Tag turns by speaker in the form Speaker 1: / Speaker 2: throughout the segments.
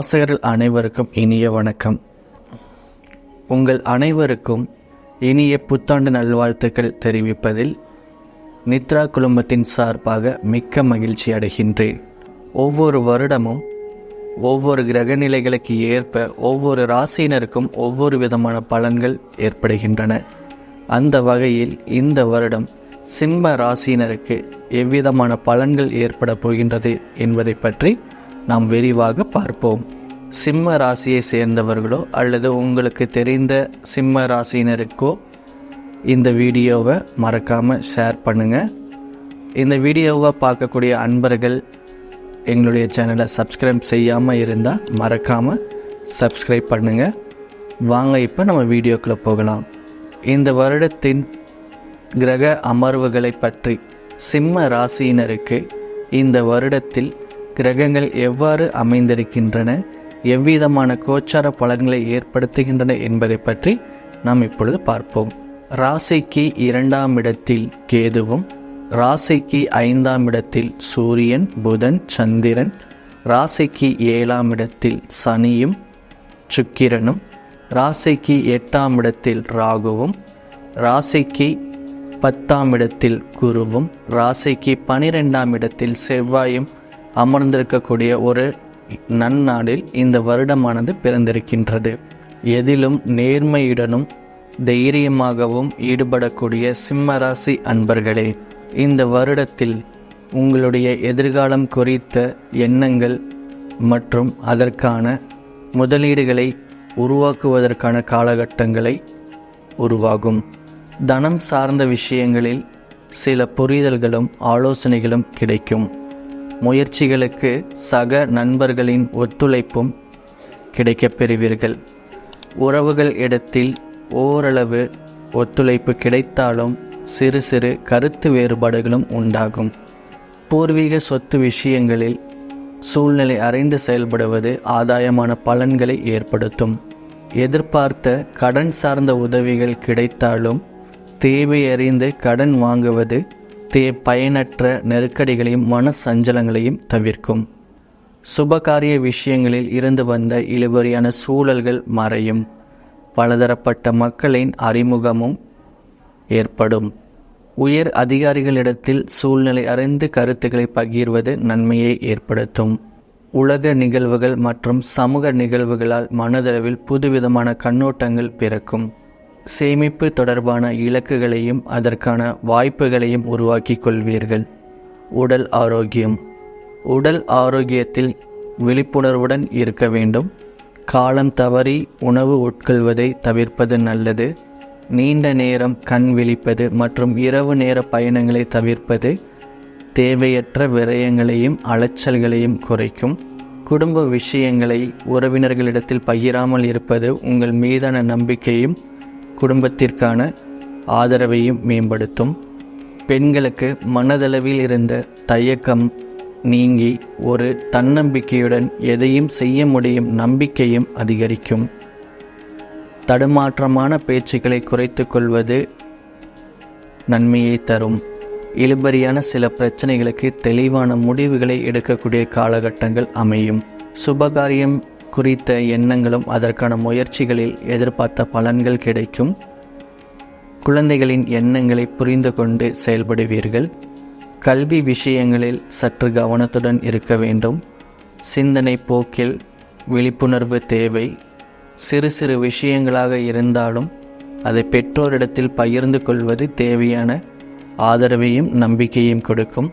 Speaker 1: வாசகர்கள் அனைவருக்கும் இனிய வணக்கம். உங்கள் அனைவருக்கும் இனிய புத்தாண்டு நல்வாழ்த்துக்கள் தெரிவிப்பதில் நித்ரா குழுமத்தின் சார்பாக மிக்க மகிழ்ச்சி அடைகின்றேன். ஒவ்வொரு வருடமும் ஒவ்வொரு கிரகநிலைகளுக்கு ஏற்ப ஒவ்வொரு ராசியினருக்கும் ஒவ்வொரு விதமான பலன்கள் ஏற்படுகின்றன. அந்த வகையில் இந்த வருடம் சிம்ம ராசியினருக்கு எவ்விதமான பலன்கள் ஏற்பட போகின்றது என்பதை பற்றி நாம் விரிவாக பார்ப்போம். சிம்ம ராசியை சேர்ந்தவர்களோ அல்லது உங்களுக்கு தெரிந்த சிம்ம ராசியினருக்கோ இந்த வீடியோவை மறக்காமல் ஷேர் பண்ணுங்கள் இந்த வீடியோவை பார்க்கக்கூடிய அன்பர்கள் எங்களுடைய சேனலை சப்ஸ்கிரைப் செய்யாமல் இருந்தால் மறக்காமல் சப்ஸ்கிரைப் பண்ணுங்கள் வாங்க இப்போ நம்ம வீடியோக்குள்ளே போகலாம். இந்த வருடத்தின் கிரக அமர்வுகளை பற்றி சிம்ம ராசியினருக்கு இந்த வருடத்தில் கிரகங்கள் எவ்வாறு அமைந்திருக்கின்றன? எவ்விதமான கோச்சார பலன்களை ஏற்படுத்துகின்றன என்பதை பற்றி நாம் இப்பொழுது பார்ப்போம். ராசிக்கு இரண்டாம் இடத்தில் கேதுவும் ராசிக்கு ஐந்தாம் இடத்தில் சூரியன் புதன் சந்திரன் ராசிக்கு ஏழாம் இடத்தில் சனியும் சுக்கிரனும் ராசிக்கு எட்டாம் இடத்தில் ராகுவும் ராசிக்கு பத்தாம் இடத்தில் குருவும் ராசிக்கு பனிரெண்டாம் இடத்தில் செவ்வாயும் அமர்ந்திருக்கக்கூடிய ஒரு நன்னாளில் இந்த வருடமானது பிறந்திருக்கின்றது. எதிலும் நேர்மையுடனும் தைரியமாகவும் ஈடுபடக்கூடிய சிம்மராசி அன்பர்களே இந்த வருடத்தில் உங்களுடைய எதிர்காலம் குறித்த எண்ணங்கள் மற்றும் அதற்கான முதலீடுகளை உருவாக்குவதற்கான காலகட்டங்களை உருவாகும். தனம் சார்ந்த விஷயங்களில் சில புரிதல்களும் ஆலோசனைகளும் கிடைக்கும். முயற்சிகளுக்கு சக நண்பர்களின் ஒத்துழைப்பும் கிடைக்கப் பெறுவீர்கள். உறவுகள் இடத்தில் ஓரளவு ஒத்துழைப்பு கிடைத்தாலும் சிறு சிறு கருத்து வேறுபாடுகளும் உண்டாகும். பூர்வீக சொத்து விஷயங்களில் சூழ்நிலை அறிந்து செயல்படுவது ஆதாயமான பலன்களை ஏற்படுத்தும். எதிர்பார்த்த கடன் சார்ந்த உதவிகள் கிடைத்தாலும் தேவையறிந்து கடன் வாங்குவது தே பயனற்ற நெருக்கடிகளையும் மன சஞ்சலங்களையும் தவிர்க்கும். சுபகாரிய விஷயங்களில் இருந்து வந்த இழுபறியான சூழல்கள் மறையும். பலதரப்பட்ட மக்களின் அறிமுகமும் ஏற்படும். உயர் அதிகாரிகளிடத்தில் சூழ்நிலை அறிந்து கருத்துக்களை பகிர்வது நன்மையை ஏற்படுத்தும். உலக நிகழ்வுகள் மற்றும் சமூக நிகழ்வுகளால் மனதளவில் புதுவிதமான கண்ணோட்டங்கள் பிறக்கும். சேமிப்பு தொடர்பான இலக்குகளையும் அதற்கான வாய்ப்புகளையும் உருவாக்கி கொள்வீர்கள். உடல் ஆரோக்கியம். உடல் ஆரோக்கியத்தில் விழிப்புணர்வுடன் இருக்க வேண்டும். காலம் தவறி உணவு உட்கொள்வதை தவிர்ப்பது நல்லது. நீண்ட நேரம் கண் விழிப்பது மற்றும் இரவு நேர பயணங்களை தவிர்ப்பது தேவையற்ற விரயங்களையும் அலைச்சல்களையும் குறைக்கும். குடும்ப விஷயங்களை உறவினர்களிடத்தில் பகிராமல் இருப்பது உங்கள் மீதான நம்பிக்கையும் குடும்பத்திற்கான ஆதரவையும் மேம்படுத்தும். பெண்களுக்கு மனதளவில் இருந்த தயக்கம் நீங்கி ஒரு தன்னம்பிக்கையுடன் எதையும் செய்ய முடியும் நம்பிக்கையும் அதிகரிக்கும். தடுமாற்றமான பேச்சுக்களை குறைத்து கொள்வது நன்மையை தரும். இழுபறியான சில பிரச்சனைகளுக்கு தெளிவான முடிவுகளை எடுக்கக்கூடிய காலகட்டங்கள் அமையும். சுபகாரியம் குறித்த எண்ணங்களும் அதற்கான முயற்சிகளில் எதிர்பார்த்த பலன்கள் கிடைக்கும். குழந்தைகளின் எண்ணங்களை புரிந்து கொண்டு செயல்படுவீர்கள். கல்வி விஷயங்களில் சற்று கவனத்துடன் இருக்க வேண்டும். சிந்தனை போக்கில் விழிப்புணர்வு தேவை. சிறு சிறு விஷயங்களாக இருந்தாலும் அதை பெற்றோரிடத்தில் பகிர்ந்து கொள்வது தேவையான ஆதரவையும் நம்பிக்கையும் கொடுக்கும்.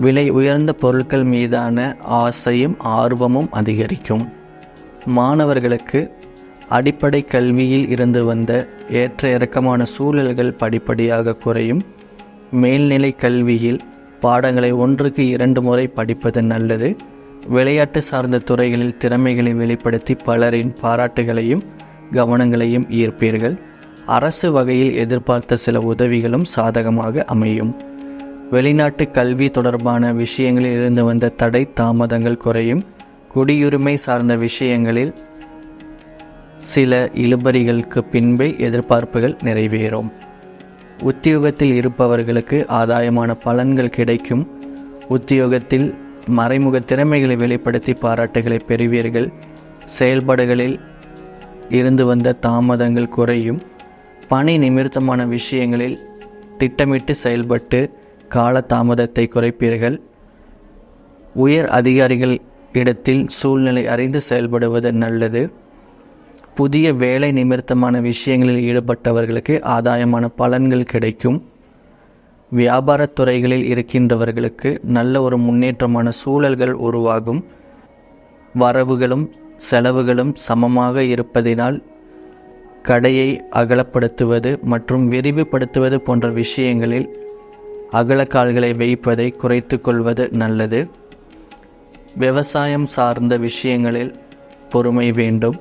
Speaker 1: விலை உயர்ந்த பொருட்கள் மீதான ஆசையும் ஆர்வமும் அதிகரிக்கும். மாணவர்களுக்கு அடிப்படை கல்வியில் இருந்து வந்த ஏற்ற இறக்கமான சூழல்கள் படிப்படியாக குறையும். மேல்நிலை கல்வியில் பாடங்களை ஒன்றுக்கு இரண்டு முறை படிப்பது நல்லது. விளையாட்டு சார்ந்த துறைகளில் திறமைகளை வெளிப்படுத்தி பலரின் பாராட்டுகளையும் கவனங்களையும் ஈர்ப்பீர்கள். அரசு வகையில் எதிர்பார்த்த சில உதவிகளும் சாதகமாக அமையும். வெளிநாட்டு கல்வி தொடர்பான விஷயங்களில் இருந்து வந்த தடை தாமதங்கள் குறையும். குடியுரிமை சார்ந்த விஷயங்களில் சில இழுபறிகளுக்கு பின்பே எதிர்பார்ப்புகள் நிறைவேறும். உத்தியோகத்தில் இருப்பவர்களுக்கு ஆதாயமான பலன்கள் கிடைக்கும். உத்தியோகத்தில் மறைமுக திறமைகளை வெளிப்படுத்தி பாராட்டுகளை பெறுவீர்கள். செயல்பாடுகளில் இருந்து வந்த தாமதங்கள் குறையும். பணி நிமித்தமான விஷயங்களில் திட்டமிட்டு செயல்பட்டு கால தாமதத்தை குறைப்பீர்கள். உயர் அதிகாரிகள் இடத்தில் சூழ்நிலை அறிந்து செயல்படுவது நல்லது. புதிய வேலை நிமித்தமான விஷயங்களில் ஈடுபட்டவர்களுக்கு ஆதாயமான பலன்கள் கிடைக்கும். வியாபாரத் துறைகளில் இருக்கின்றவர்களுக்கு நல்ல ஒரு முன்னேற்றமான சூழல்கள் உருவாகும். வரவுகளும் செலவுகளும் சமமாக இருப்பதினால் கடையை அகலப்படுத்துவது மற்றும் விரிவுபடுத்துவது போன்ற விஷயங்களில் அகலக்கால்களை வைப்பதை குறைத்து கொள்வது நல்லது. விவசாயம் சார்ந்த விஷயங்களில் பொறுமை வேண்டும்.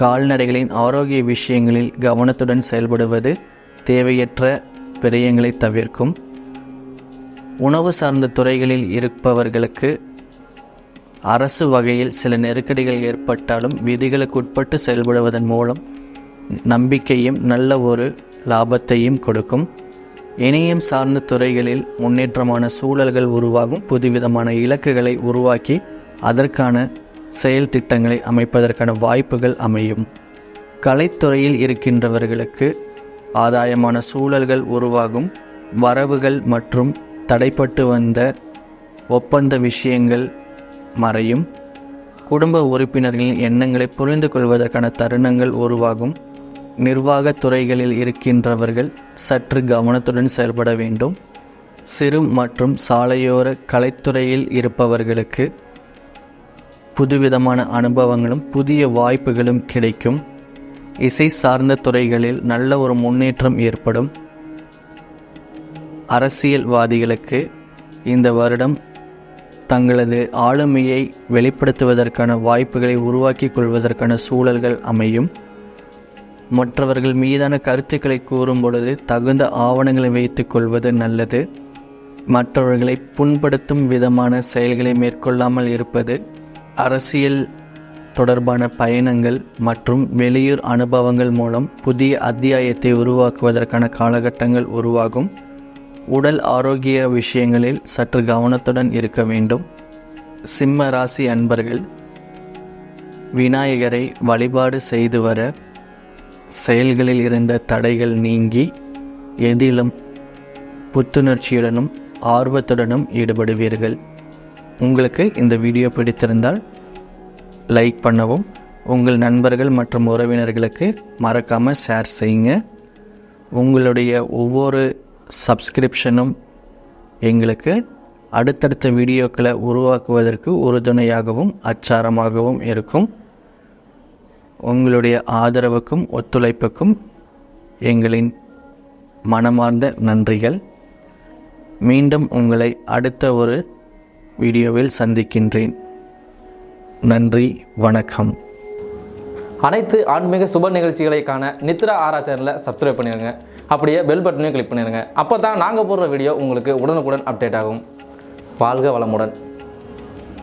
Speaker 1: கால்நடைகளின் ஆரோக்கிய விஷயங்களில் கவனத்துடன் செயல்படுவது தேவையற்ற விரயங்களை தவிர்க்கும். உணவு சார்ந்த துறைகளில் இருப்பவர்களுக்கு அரசு வகையில் சில நெருக்கடிகள் ஏற்பட்டாலும் விதிகளுக்கு உட்பட்டு செயல்படுவதன் மூலம் நம்பிக்கையும் நல்ல ஒரு லாபத்தையும் கொடுக்கும். இணையம் சார்ந்த துறைகளில் முன்னேற்றமான சூழல்கள் உருவாகும் புதுவிதமான இலக்குகளை உருவாக்கி அதற்கான செயல் திட்டங்களை அமைப்பதற்கான வாய்ப்புகள் அமையும். கலைத்துறையில் இருக்கின்றவர்களுக்கு ஆதாயமான சூழல்கள் உருவாகும். வரவுகள் மற்றும் தடைப்பட்டு வந்த ஒப்பந்த விஷயங்கள் மறையும். குடும்ப உறுப்பினர்களின் எண்ணங்களை புரிந்து கொள்வதற்கான தருணங்கள் உருவாகும். நிர்வாகத் துறைகளில் இருக்கின்றவர்கள் சற்று கவனத்துடன் செயல்பட வேண்டும். சிறு மற்றும் சாலையோர கலைத்துறையில் இருப்பவர்களுக்கு புதுவிதமான அனுபவங்களும் புதிய வாய்ப்புகளும் கிடைக்கும். இசை சார்ந்த துறைகளில் நல்ல ஒரு முன்னேற்றம் ஏற்படும். அரசியல்வாதிகளுக்கு இந்த வருடம் தங்களது ஆளுமையை வெளிப்படுத்துவதற்கான வாய்ப்புகளை உருவாக்கி கொள்வதற்கான சூழல்கள் அமையும். மற்றவர்கள் மீதான கருத்துக்களை கூறும் பொழுது தகுந்த ஆவணங்களை வைத்துக் கொள்வது நல்லது. மற்றவர்களை புண்படுத்தும் விதமான செயல்களை மேற்கொள்ளாமல் இருப்பது அரசியல் தொடர்பான பயணங்கள் மற்றும் வெளியூர் அனுபவங்கள் மூலம் புதிய அத்தியாயத்தை உருவாக்குவதற்கான காலகட்டங்கள் உருவாகும். உடல் ஆரோக்கிய விஷயங்களில் சற்று கவனத்துடன் இருக்க வேண்டும். சிம்ம ராசி அன்பர்கள் விநாயகரை வழிபாடு செய்து வர செயல்களில் இருந்த தடைகள் நீங்கி எதிலும் புத்துணர்ச்சியுடனும் ஆர்வத்துடனும் ஈடுபடுவீர்கள். உங்களுக்கு இந்த வீடியோ பிடித்திருந்தால் லைக் பண்ணவும் உங்கள் நண்பர்கள் மற்றும் உறவினர்களுக்கு மறக்காமல் ஷேர் செய்யுங்க. உங்களுடைய ஒவ்வொரு சப்ஸ்கிரிப்ஷனும் எங்களுக்கு அடுத்தடுத்த வீடியோக்களை உருவாக்குவதற்கு உறுதுணையாகவும் அச்சாரமாகவும் இருக்கும். உங்களுடைய ஆதரவுக்கும் ஒத்துழைப்புக்கும் எங்களின் மனமார்ந்த நன்றிகள். மீண்டும் உங்களை அடுத்த ஒரு வீடியோவில் சந்திக்கின்றேன். நன்றி வணக்கம்.
Speaker 2: அனைத்து ஆன்மீக சுப நிகழ்ச்சிகளை காண நித்ரா ஆரா சேனலை சப்ஸ்கிரைப் பண்ணிடுங்க அப்படியே பெல் பட்டனையும் கிளிக் பண்ணிடுங்க அப்போ தான் நாங்கள் போடுற வீடியோ உங்களுக்கு உடனுக்குடன் அப்டேட் ஆகும். வாழ்க வளமுடன்.